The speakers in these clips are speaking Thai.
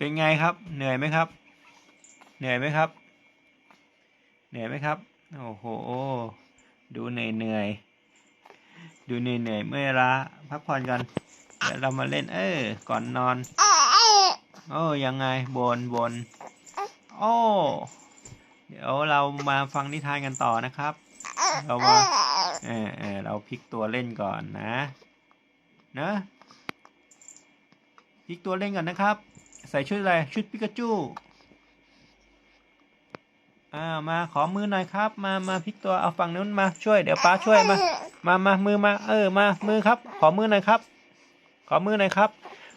เป็นไงครับ เหนื่อยไหมครับ เหนื่อยไหมครับ เหนื่อยไหมครับ โอ้โห ดูเหนื่อยเหนื่อยดูเหนื่อยเหนื่อยเมื่อล้าพักผ่อนกันเดี๋ยวเรามาเล่นเออ ก่อนนอน โอ้ยังไงบนบนโอ้เดี๋ยวเรามาฟังนิทานกันต่อนะครับ เรามาเออเออเราพลิกตัวเล่นก่อนนะ นะพลิกตัวเล่นก่อนนะครับ ใส่ชุดอะไร ชุดปิกาจูอ่ามาขอมือหน่อยครับ มามาพลิกตัวเอาฝั่งนู้นมาช่วย เดี๋ยวป้าช่วยมา มามามือมา เออมามือครับ ขอมือหน่อยครับ ขอมือหน่อยครับ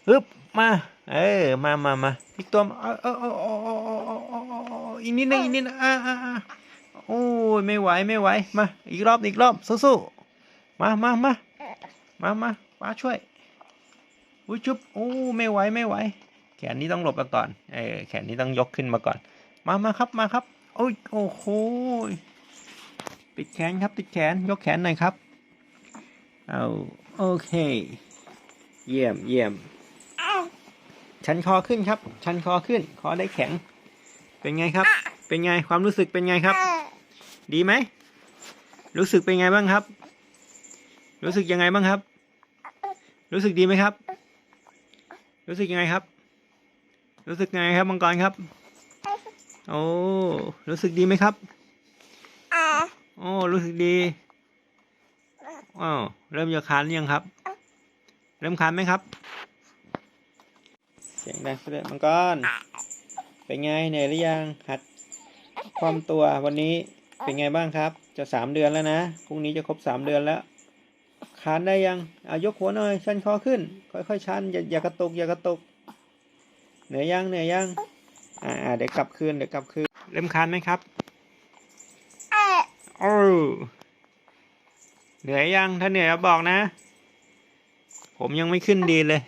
อึบมา เออมามามาพลิกตัวเออเออเออเอออีกนิดนึงอีกนิดนึงอ่าอ่าโอ้ยไม่ไหวไม่ไหวมาอีกรอบอีกรอบสู้ๆมามามามามาป้าช่วยอุ้ยจุ๊บโอ้ไม่ไหวไม่ไหว แขนนี้ต้องหลบไปก่อน เออ แขนนี้ต้องยกขึ้นมาก่อน มา มาครับ มาครับ โอ้ย โอ้โห ติดแขนครับ ติดแขน ยกแขนหน่อยครับ เอาโอเค เยี่ยม เยี่ยมชันคอขึ้นครับ ชันคอขึ้น คอได้แข็ง เป็นไงครับ เป็นไง ความรู้สึกเป็นไงครับ ดีไหม รู้สึกเป็นไงบ้างครับ รู้สึกยังไงบ้างครับ รู้สึกดีไหมครับ รู้สึกยังไงครับ รู้สึกยังไงครับมังกรครับ โอ้ รู้สึกดีไหมครับโอ้ รู้สึกดีอ้าวเริ่มจะคานหรือยังครับ เริ่มคานไหมครับ เสียงดังเสด็จมังกร เป็นไงเหนื่อยหรือยัง หัด ความตัววันนี้เป็นไงบ้างครับ จะสามเดือนแล้วนะ พรุ่งนี้จะครบสามเดือนแล้ว คานได้ยัง เอายกหัวหน่อย ชันคอขึ้น ค่อยๆชันอย่าอย่ากระตุกอย่ากระตุก เหนื่อยยังเหนื่อยยังอ่าอ่าเดี๋ยวกลับคืนเดี๋ยวกลับคืนเริ่มคานไหมครับโอ้เหนื่อยยังถ้าเหนื่อยก็บอกนะ ผมยังไม่ขึ้นดีเลย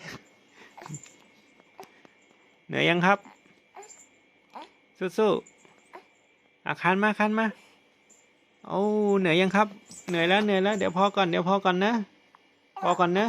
เหนื่อยยังครับ สู้ๆอาคันมาคันมาโอ้เหนื่อยยังครับ เหนื่อยแล้วเหนื่อยแล้ว เดี๋ยวพอก่อนเดี๋ยวพอก่อนนะพอก่อนนะ